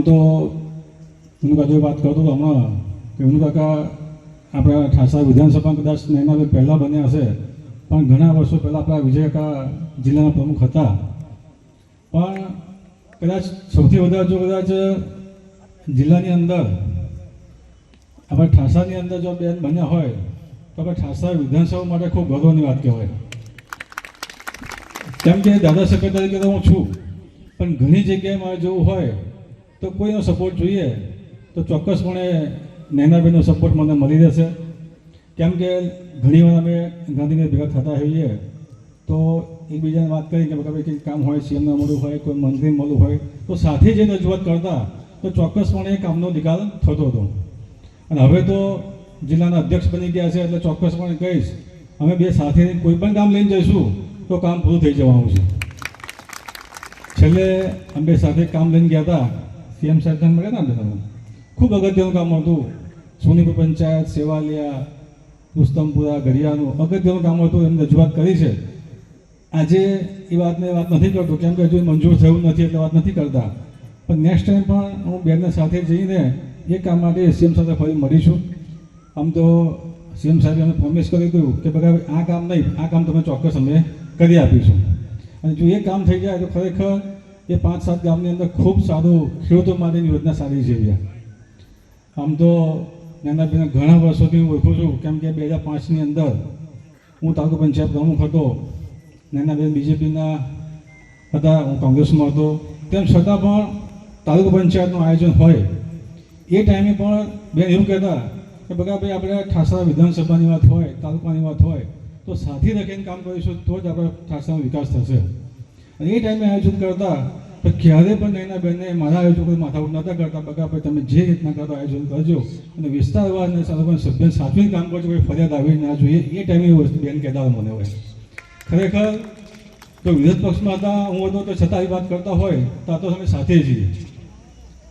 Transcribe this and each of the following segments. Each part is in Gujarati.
આમ તો હું કાકા વાત કરતો હતો હમણાં કે હું કાકા આપણા ઠાસા વિધાનસભા કદાચ એના પહેલાં બન્યા હશે, પણ ઘણા વર્ષો પહેલાં આપણા વિજયકા જિલ્લાના પ્રમુખ હતા. પણ કદાચ સૌથી વધારે જો કદાચ જિલ્લાની અંદર આપણે ઠાસાની અંદર જો બેન બન્યા હોય, તો આપણે ઠાસા વિધાનસભા માટે ખૂબ ગૌરવની વાત કહેવાય. કેમ કે દાદા સભ્ય તરીકે તો હું છું, પણ ઘણી જગ્યાએ મારે જવું હોય તો કોઈનો સપોર્ટ જોઈએ, તો ચોક્કસપણે નૈનાબેનનો સપોર્ટ મને મળી રહેશે. કેમ કે ઘણીવાર અમે ગાંધીનગર ભેગા થતા હોઈએ, તો એકબીજાને વાત કરી કે ભાઈ કંઈક કામ હોય સીએમને મળવું હોય, કોઈ મંત્રી મળવું હોય, તો સાથે જઈને રજૂઆત કરતા, તો ચોક્કસપણે કામનો નિકાલ થતો હતો. અને હવે તો જિલ્લાના અધ્યક્ષ બની ગયા છે, એટલે ચોક્કસપણે કહીશ, અમે બે સાથે કોઈ પણ કામ લઈને જઈશું, તો કામ પૂરું થઈ જવાનું છે. છેલ્લે અમે બે સાથે કામ લઈને ગયા હતા. સીએમ સાહેબ સાથે મળ્યા ને તમે ખૂબ અગત્યનું કામ હતું. સોનીપુર પંચાયત, સેવાલિયા, રુસ્તમપુરા ઘડિયાનું અગત્યનું કામ હતું. એમને રજૂઆત કરી છે. આજે એ વાતને વાત નથી કરતો. કેમ કે હજુ મંજૂર થયું નથી એટલે વાત નથી કરતા. પણ નેક્સ્ટ ટાઈમ પણ હું બેનને સાથે જઈને એ કામ માટે સીએમ સાથે ફરી મળીશું. આમ તો સીએમ સાહેબે અમને પ્રોમિસ કર્યું દીધું કે બધા આ કામ નહીં, આ કામ તમે ચોક્કસ અમે કરી આપીશું. અને જો એ કામ થઈ જાય તો ખરેખર એ પાંચ સાત ગામની અંદર ખૂબ સારું ખેડૂતો માટેની યોજના સારી છે આમ તો નાનાબેન ઘણા વર્ષોથી હું ઓળખું છું, કેમ કે બે હજાર પાંચની અંદર હું તાલુકા પંચાયત પ્રમુખ હતો નાનાબેન બીજેપીના હતા, હું કોંગ્રેસમાં હતો. તેમ છતાં પણ તાલુકા પંચાયતનું આયોજન હોય. એ ટાઈમે પણ બેન એવું કહેતા કે બગા ભાઈ, આપણે ઠાસરા વિધાનસભાની વાત હોય, તાલુકાની વાત હોય, તો સાથે રાખીને કામ કરીશું, તો જ આપણે ઠાસાનો વિકાસ થશે. અને એ ટાઈમે આયોજન કરતા, તો ક્યારે પણ નૈના બેનને મારા આયોજકો માથાઉટ નહોતા કરતા ભાઈ તમે જે રીતના કરતા આયોજન કરજો. અને વિસ્તારવાર અને સરપંચ સભ્ય સાચવીને કામ કરજો, કોઈ ફરિયાદ આવી ના જોઈએ. એ ટાઈમે એ વસ્તુ બેન કહેતા મને હોય ખરેખર તો વિરોધ પક્ષમાં હતા, હું હતો તો છતાં એ વાત કરતા હોય, તો તો અમે સાથે છીએ.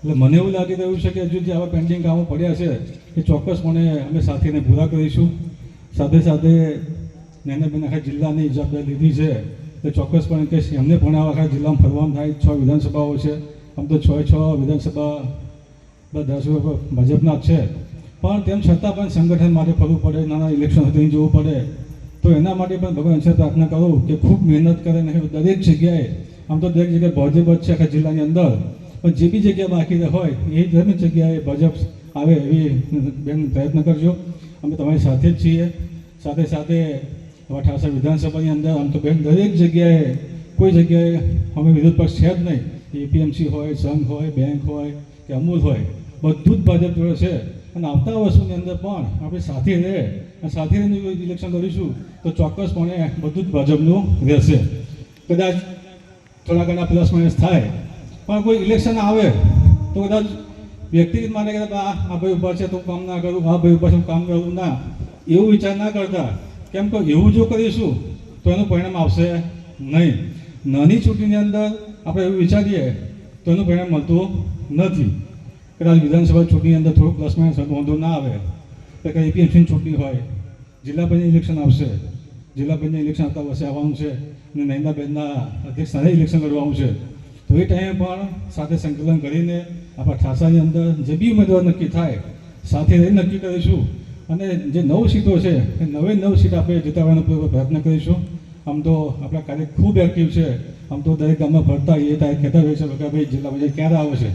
એટલે મને એવું લાગી રહ્યું છે કે હજુ જે આવા પેન્ડિંગ કામો પડ્યા છે, એ ચોક્કસપણે અમે સાથીને પૂરા કરીશું. સાથે સાથે નૈનાબેન આખા જિલ્લાની જવાબદારી લીધી છે. તો ચોક્કસપણે કે એમને પણ આખા જિલ્લામાં ફરવાનું થાય. છ વિધાનસભાઓ છે. આમ તો છ છ વિધાનસભા બધા ભાજપના જ છે. પણ તેમ છતાં પણ સંગઠન માટે ફરવું પડે, નાના ઇલેક્શન હતી જોવું પડે. તો એના માટે પણ ભગવાન છે પ્રાર્થના કરું કે ખૂબ મહેનત કરે ને દરેક જગ્યાએ, આમ તો દરેક જગ્યાએ ભાજપ જ છે આખા જિલ્લાની અંદર. પણ જે બી જગ્યા બાકી હોય, એ દરેક જગ્યાએ ભાજપ આવે એવી બેન પ્રયત્ન કરજો. અમે તમારી સાથે જ છીએ. સાથે સાથે ઠાસા વિધાનસભાની અંદર આમ તો બેન દરેક જગ્યાએ, કોઈ જગ્યાએ અમે વિરોધ પક્ષ છે જ નહીં. એપીએમસી હોય, સંઘ હોય, બેંક હોય, કે અમૂલ હોય, બધું જ ભાજપ જોડે છે. અને આવતા વર્ષોની અંદર પણ આપણે સાથે રહે અને સાથે રહીને ઇલેક્શન કરીશું તો ચોક્કસપણે બધું જ ભાજપનું રહેશે. કદાચ થોડા ઘણા પ્લસ માઇનસ થાય. પણ કોઈ ઇલેક્શન આવે, તો કદાચ વ્યક્તિગત માટે કે આ ભાઈ ઉપર છે તો કામ ના કરું, આ ભાઈ ઉપર છે કામ કરું. ના. એવું વિચાર ના કરતા કેમ કે એવું જો કરીશું, તો એનું પરિણામ આવશે નહીં. નાની ચૂંટણીની અંદર આપણે એવું વિચારીએ, તો એનું પરિણામ મળતું નથી. કદાચ વિધાનસભા ચૂંટણીની અંદર થોડું પ્લસ માઇનસ વાંધો ના આવે, તો કંઈ એપીએમસીની ચૂંટણી હોય, જિલ્લા પંચાયત ઇલેક્શન આવશે, જિલ્લા પંચાયત ઇલેક્શન આવતા વર્ષે આવવાનું છે, અને નૈનાબેનના અધ્યક્ષ સાથે ઇલેક્શન લડવાનું છે. તો એ ટાઈમે પણ સાથે સંકલન કરીને આપણા ઠાસાની અંદર જે બી ઉમેદવાર નક્કી થાય, સાથે રહી નક્કી કરીશું. અને જે નવ સીટો છે, એ નવે નવ સીટ આપણે જીતાડવાનો પૂરો પ્રયત્ન કરીશું. આમ તો આપણા કાર્ય ખૂબ એક્ટિવ છે. આમ તો દરેક ગામમાં ફરતા એ ત્યારે કહેતા હોય છે કે ભાઈ, જિલ્લા પંચાયત ક્યારે આવે છે?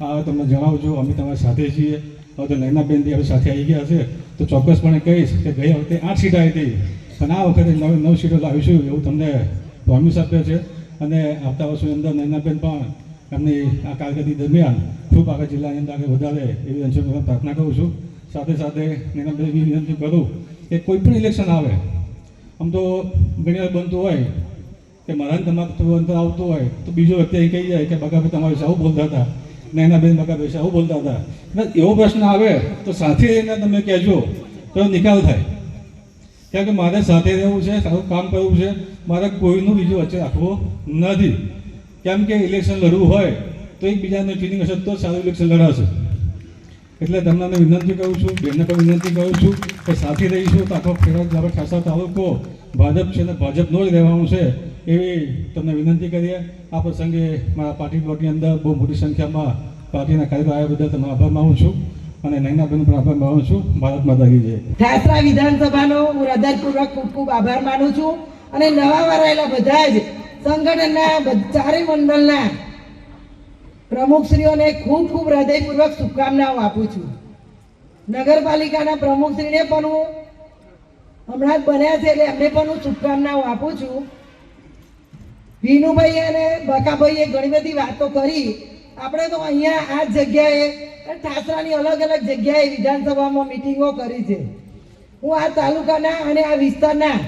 આ તમને જણાવજો. અમે તમારી સાથે છીએ. હવે તો નૈનાબેનથી આપણે સાથે આવી ગયા છે. તો ચોક્કસપણે કહીશ કે ગઈ વખતે આઠ સીટ આવી હતી. પણ આ વખતે નવ નવ સીટો લાવીશું એવું તમને પ્રોમિસ આપ્યો છે. અને આવતા વર્ષોની અંદર નૈનાબેન પણ એમની આ કારકિર્દી દરમિયાન ખૂબ આગળ જિલ્લાની અંદર આગળ વધારે એવી અંશે પ્રાર્થના કરું છું. સાથે સાથે નૈનાબેન એવી વિનંતી કરું કે કોઈ પણ ઇલેક્શન આવે, આમ તો ઘણી વાર બનતું હોય કે મારા તમારું અંતર આવતું હોય તો બીજો વ્યક્તિ અહીં કહી જાય કે બગાભાઈ તમારે વિશે આવું બોલતા હતા. નૈનાબેન બગાભાઈ વિશે આવું બોલતા હતા. એવો પ્રશ્ન આવે તો સાથે રહીને તમે કહેજો, તો નિકાલ થાય. કારણ કે મારે સાથે રહેવું છે, સારું કામ કરવું છે, મારે કોઈનું બીજું વચ્ચે રાખવું નથી. કેમ કે ઇલેક્શન લડવું હોય તો એકબીજાને ટ્રેનિંગ હશે તો સારું ઇલેક્શન લડાશે. એટલે તમને વિનંતી કરું છું, બેનને પણ વિનંતી કરું છું કે સાથે રહીશું તો આખો ખેડૂત આપણે ખાસા તાલુકો, ભાજપ છે ને ભાજપનો જ રહેવાનું છે એવી તમને વિનંતી કરીએ. આ પ્રસંગે મારા પાર્ટી બ્લોકની અંદર બહુ મોટી સંખ્યામાં પાર્ટીના કાર્યકરો આવ્યા બદલ તમને આભાર માનું છું અને નૈનાબેન પણ આભાર માનું છું. ભારત માતા કી જય. ઠાસરા વિધાનસભાનો હું હૃદયપૂર્વક ખૂબ ખૂબ આભાર માનું છું અને નવા વરાયેલા બધા જ સંગઠનના ચારે મંડળના પ્રમુખશ્રીઓને ખૂબ ખૂબ હૃદયપૂર્વક શુભકામનાઓ આપું છું. નગરપાલિકાના પ્રમુખશ્રીને પણ હું હમણાં જ બન્યા છે એટલે એમને પણ હું શુભકામનાઓ આપું છું. વિનુભાઈ અને બકાભાઈએ ઘણી બધી વાતો કરી. આપણે તો અહીંયા આ જગ્યાએ ઠાસરાની અલગ અલગ જગ્યાએ વિધાનસભામાં મિટિંગો કરી છે. હું આ તાલુકાના અને આ વિસ્તારના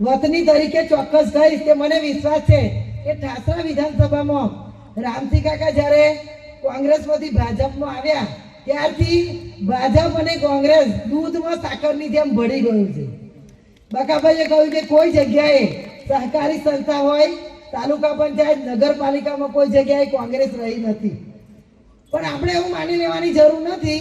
વતની તરીકે ચોક્કસ કહીશ કે મને વિશ્વાસ છે કે ઠાસરા વિધાનસભામાં રામસિંહ કાકા જ્યારે કોંગ્રેસમાંથી ભાજપમાં આવ્યા, ત્યારથી ભાજપ અને કોંગ્રેસ દૂધમાં સાકરની જેમ ભળી ગયું છે. બકાભાઈએ કહ્યું કે કોઈ જગ્યાએ સહકારી સંસ્થા હોય, તાલુકા પંચાયત, નગરપાલિકામાં કોઈ જગ્યાએ કોંગ્રેસ રહી નથી. પણ આપણે એવું માની લેવાની જરૂર નથી,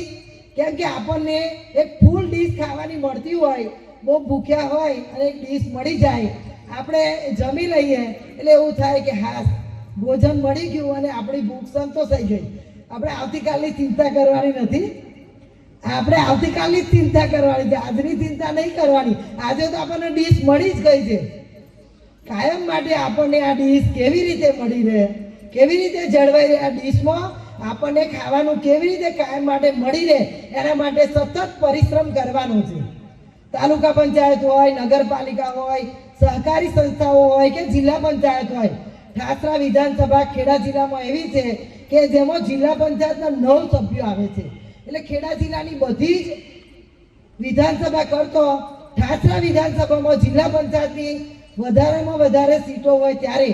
કેમ કે આપણને એક ફૂલ ડીશ ખાવાની મળતી હોય, બહુ ભૂખ્યા હોય અને એક ડીશ મળી જાય, આપણે જમી લઈએ, એટલે એવું થાય કે હા ભોજન મળી ગયું અને આપણી ભૂખ સંતોષાઈ ગઈ. આપણે આવતીકાલની ચિંતા કરવાની નથી. આપણે આવતીકાલની ચિંતા કરવાની છે. આજની ચિંતા નહીં કરવાની. આજે તો આપણને ડીશ મળી જ ગઈ છે. કાયમ માટે આપણને આ ડીશ કેવી રીતે મળી રહે? કેવી રીતે જળવાઈ રહે આ ડીશમાં? આપણને ખાવાનું કેવી રીતે કાયમ માટે મળી રહે? એના માટે સતત પરિશ્રમ કરવાનો છે. તાલુકા પંચાયત હોય, નગરપાલિકા હોય, સહકારી સંસ્થાઓ હોય કે જિલ્લા પંચાયત હોય ઠાસરા વિધાનસભા ખેડા જિલ્લામાં એવી છે કે જેમાં જિલ્લા પંચાયતના નવ સભ્યો આવે છે. એટલે ખેડા જિલ્લાની બધી જ વિધાનસભા કરતો ઠાસરા વિધાનસભામાં જિલ્લા પંચાયતની વધારેમાં વધારે સીટો હોય ત્યારે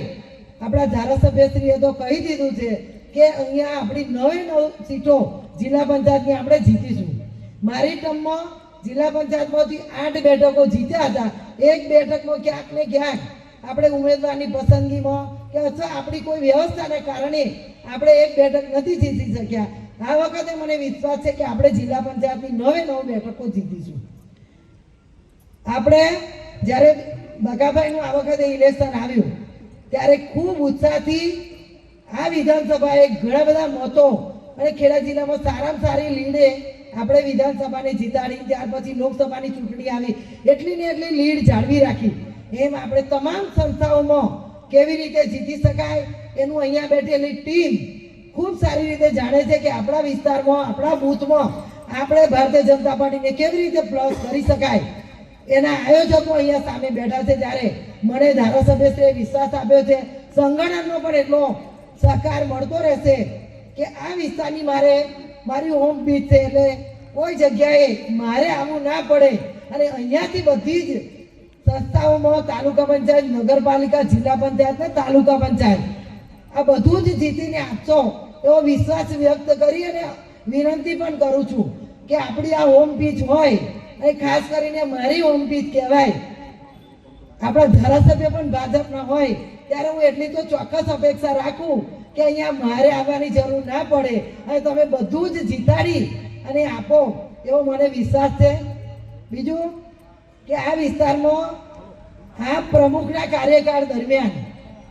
આપણા ધારાસભ્યશ્રીએ તો કહી દીધું છે કે અહીંયા આપણી નવે નવ સીટો જિલ્લા પંચાયતની આપણે જીતીશું. મારી ટર્મમાં જિલ્લા પંચાયતમાંથી આઠ બેઠકો જીત્યા હતા. એક બેઠકમાં ક્યાંક ને ક્યાંક આપણે ઉમેદવારની પસંદગીમાં કે અથવા આપણી કોઈ વ્યવસ્થાને કારણે આપણે એક બેઠક નથી જીતી શક્યા. આ વખતે મને વિશ્વાસ છે કે આપણે જિલ્લા પંચાયતની નવે નવ બેઠકો જીતીશું. આપણે જ્યારે બગાભાઈનું આ વખતે ઇલેક્શન આવ્યું, ત્યારે ખૂબ ઉત્સાહથી આ વિધાનસભાએ ઘણા બધા મતો અને ખેડા જિલ્લામાં સારામાં સારી લીડે આપણે વિધાનસભાને જીતાડી, ત્યાર પછી લોકસભાની ચૂંટણી આવી. એટલી ને એટલી લીડ જાળવી રાખી. એમ આપણે તમામ સંસ્થાઓમાં કેવી રીતે જીતી શકાય એનું અહીંયા બેઠેલી ટીમ ખૂબ સારી રીતે જાણે છે કે આપણા વિસ્તારમાં, આપણા બૂથમાં આપણે ભારતીય જનતા પાર્ટીને કેવી રીતે પ્લસ કરી શકાય. એના આયોજકો અહીંયા સામે બેઠા છે ત્યારે મને ધારાસભ્યશ્રીએ વિશ્વાસ આપ્યો છે. સંગઠનનો પણ એટલો સહકાર મળતો રહેશે કે આ વિસ્તારની મારે, મારી હોમ બીચ છે એટલે કોઈ જગ્યાએ મારે આવવું ના પડે. અને અહીંયાથી બધી જ સંસ્થાઓમાં તાલુકા પંચાયત, નગરપાલિકા, જિલ્લા પંચાયત ને તાલુકા પંચાયત. આ બધું જ જીતીને આપશો એવો વિશ્વાસ વ્યક્ત કરી અને વિનંતી પણ કરું છું કે આપણી આ હોમ પીચ હોય અને ખાસ કરીને મારી હોમ પીચ કહેવાય. આપણા ધારાસભ્ય પણ ભાજપના હોય, ત્યારે હું એટલી તો ચોક્કસ અપેક્ષા રાખું કે અહીંયા મારે આવવાની જરૂર ના પડે અને તમે બધું જ જીતાડી અને આપો એવો મને વિશ્વાસ છે. બીજું કે આ વિસ્તારમાં આ પ્રમુખના કાર્યકાળ દરમિયાન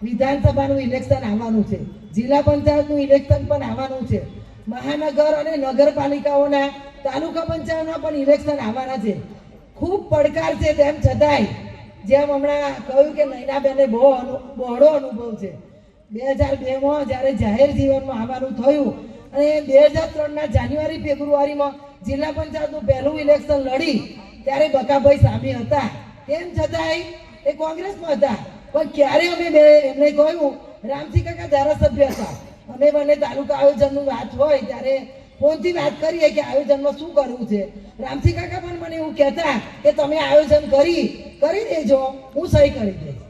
વિધાનસભાનું ઇલેક્શન આવવાનું છે, જિલ્લા પંચાયતનું ઇલેક્શન પણ આવવાનું છે, મહાનગર અને નગરપાલિકાઓના, તાલુકા પંચાયતના પણ ઇલેક્શન આવવાના છે. ખૂબ પડકાર છે તેમ છતાંય, જેમ હમણાં કહ્યું કે નૈનાબેને બહુ અનુ, બહોળો અનુભવ છે. બે હજાર બેમાં જ્યારે જાહેર જીવનમાં આવવાનું થયું અને બે હજાર ત્રણના જાન્યુઆરી, ફેબ્રુઆરીમાં જિલ્લા પંચાયતનું પહેલું ઇલેક્શન લડી ત્યારે બકાભાઈ સામે હતા. તેમ છતાંય એ કોંગ્રેસમાં હતા. પણ ક્યારે અમે બે, એમને કહ્યું, રામજી કાકા ધારાસભ્ય હતા. અમે મને તાલુકા આયોજનનું વાત હોય ત્યારે ફોનથી વાત કરીએ કે આયોજનમાં શું કરવું છે. રામજી કાકા પણ મને એવું કહેતા કે તમે આયોજન કરી કરી દેજો, હું સહી કરી દઈશ.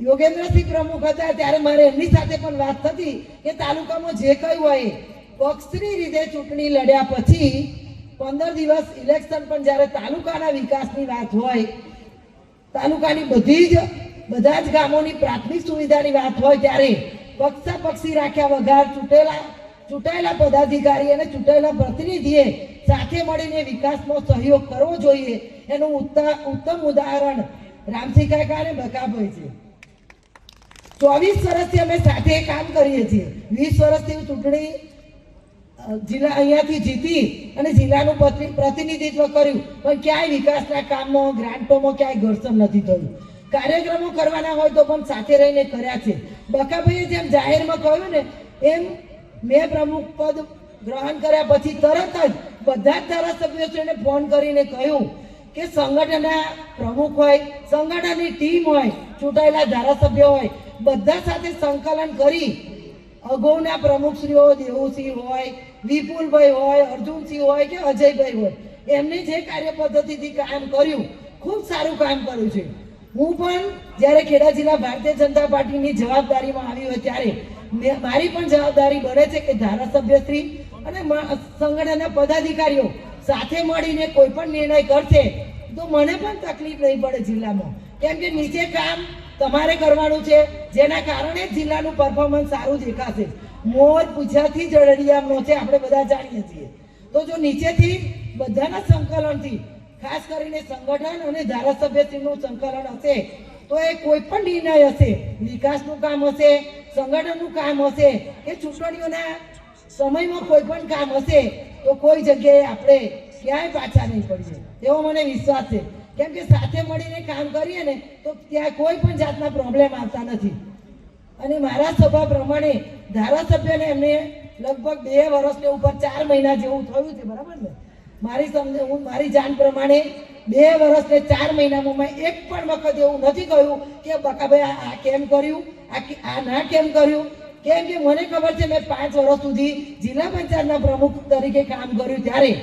યોગેન્દ્રસિંહ પ્રમુખ હતા ત્યારે મારે એમની સાથે પણ વાત થતી કે તાલુકામાં જે કંઈ હોય, પક્ષની રીતે ચૂંટણી લડ્યા પછી પંદર દિવસ ઇલેક્શન પણ જ્યારે તાલુકાના વિકાસની વાત હોય, તાલુકાની બધી જ, બધા જ ગામોની પ્રાથમિક સુવિધાની વાત હોય ત્યારે પક્ષા પક્ષી રાખ્યા વગર ચૂંટેલા, ચૂંટાયેલા પદાધિકારી અને ચૂંટાયેલા પ્રતિનિધિએ સાથે મળીને વિકાસનો સહયોગ કરવો જોઈએ. એનું ઉત્તમ ઉદાહરણ રામસિંહ કાકા અને બકાભાઈ છે. ચોવીસ વર્ષથી અમે સાથે કામ કરીએ છીએ. વીસ વર્ષથી ચૂંટણી જિલ્લા અહીંયાથી જીતી અને જિલ્લાનું પ્રતિનિધિત્વ કર્યું. પણ ક્યાંય વિકાસના કામમાં, ગ્રાન્ટોમાં ક્યાંય ઘર્ષણ નથી થયું. કાર્યક્રમો કરવાના હોય તો પણ સાથે રહીને કર્યા છે. બકાભાઈએ જેમ જાહેરમાં કહ્યું ને, એમ મેં પ્રમુખ પદ ગ્રહણ કર્યા પછી તરત જ બધા જ ધારાસભ્યોને ફોન કરીને કહ્યું કે સંગઠનના પ્રમુખ હોય, સંગઠનની ટીમ હોય, ચૂંટાયેલા ધારાસભ્યો હોય, બધા સાથે સંકલન કરી અગાઉના પ્રમુખશ્રીઓ, દેવુસિંહ હોય વિપુલભાઈ હોય, અર્જુનસિંહ હોય કે અજયભાઈ હોય, એમની જે કાર્ય પદ્ધતિથી કામ કર્યું. ખૂબ સારું કામ કર્યું છે. હું પણ જ્યારે ખેડા જિલ્લા ભારતીય જનતા પાર્ટીની જવાબદારીમાં આવી હોય ત્યારે મારી પણ જવાબદારી બને છે કે ધારાસભ્યશ્રી અને સંગઠનના પદાધિકારીઓ સાથે મળીને કોઈ પણ નિર્ણય કરશે, તો મને પણ તકલીફ નહીં પડે જિલ્લામાં. કેમ કે નીચે કામ તમારે કરવાનું છે, જેના કારણે જિલ્લાનું પરફોર્મન્સ સારું દેખાશે. મોજ ગુજરાતી જડડિયામનો છે આપણે બધા જાણીએ છીએ. તો જો નીચેથી બધાના સંકલનથી, ખાસ કરીને સંગઠન અને ધારાસભ્યશ્રીનું સંકલન હશે, તો એ કોઈ પણ નિર્ણય હશે, વિકાસનું કામ હશે, સંગઠનનું કામ હશે, કે ચૂંટણીઓના સમયમાં કોઈ પણ કામ હશે, તો કોઈ જગ્યાએ આપણે ક્યાંય પાછા નહીં પડીએ. એવો મને વિશ્વાસ છે. કેમ કે સાથે મળીને કામ કરીએ ને, તો ત્યાં કોઈ પણ જાતના પ્રોબ્લેમ આવતા નથી. અને મારા સ્વભાવ પ્રમાણે ધારાસભ્યને એમને લગભગ બે વર્ષને ઉપર ચાર મહિના જેવું થયું છે, બરાબર ને? મારી સમજે, હું મારી જાણ પ્રમાણે બે વર્ષને ચાર મહિનામાં એક પણ વખત એવું નથી કહ્યું કે બકાભાઈ, આ કેમ કર્યું? આ આ ના કેમ કર્યું? કેમ કે મને ખબર છે, મેં પાંચ વર્ષ સુધી જિલ્લા પંચાયતના પ્રમુખ તરીકે કામ કર્યું ત્યારે.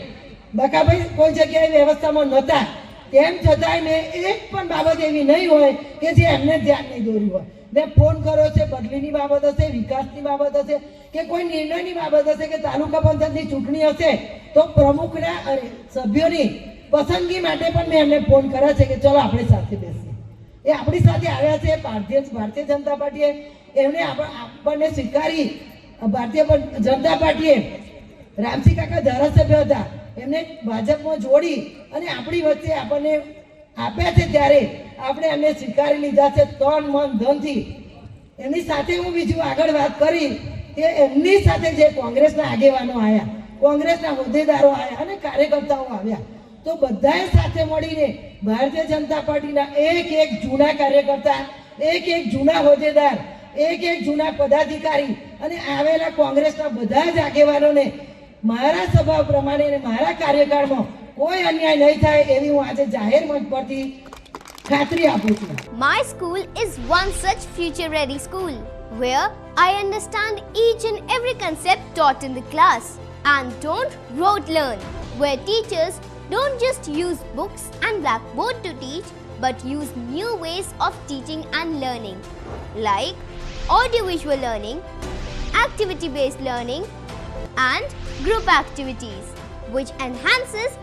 બકાભાઈ કોઈ જગ્યાએ વ્યવસ્થામાં નહોતા. તેમ છતાંય મેં એક પણ બાબત એવી નહીં હોય કે જે એમને ધ્યાન નહીં દોર્યું હોય. મેં ફોન કર્યો છે, બદલીની બાબત હશે, વિકાસની બાબત હશે, કે કોઈ નિર્ણયની બાબત હશે કે તાલુકા પંચાયતની ચૂંટણી હશે, તો પ્રમુખના સભ્યોની પસંદગી માટે પણ મેં એમને ફોન કર્યા છે કે ચલો આપણે સાથે બેસીએ. એ આપણી સાથે આવ્યા છે, ભારતીય ભારતીય જનતા પાર્ટીએ એમને આપ- આપણને સ્વીકારી, ભારતીય જનતા પાર્ટીએ રામસિંહ કાકા ધારાસભ્ય હતા, એમને ભાજપમાં જોડી અને આપણી વચ્ચે આપણને આપ્યા છે ત્યારે આપણે એમને સ્વીકારી લીધા છે તન, મન, ધનથી. એની સાથે હું બીજું આગળ વાત કરી કે એમની સાથે જે કોંગ્રેસના આગેવાનો આવ્યા કોંગ્રેસના હોદ્દેદારો આવ્યા અને કાર્યકર્તાઓ આવ્યા, તો બધાએ સાથે મળીને ભારતીય જનતા પાર્ટીના એક એક જૂના કાર્યકર્તા, એક એક જૂના હોદ્દેદાર, એક એક જૂના પદાધિકારી અને આવેલા કોંગ્રેસના બધા જ આગેવાનોને મારા સભા પ્રમાણે મારા કાર્યકાળમાં કોઈ અન્યાય નહીં થાય એવી હું આજે જાહેર મંચ પરથી ખાતરી આપું છું My school is one such future ready school where I understand each and every concept taught in the class and don't rote learn, where teachers don't just use books and blackboard to teach but use new ways of teaching and learning like audiovisual learning, activity based learning, and group activities, which enhances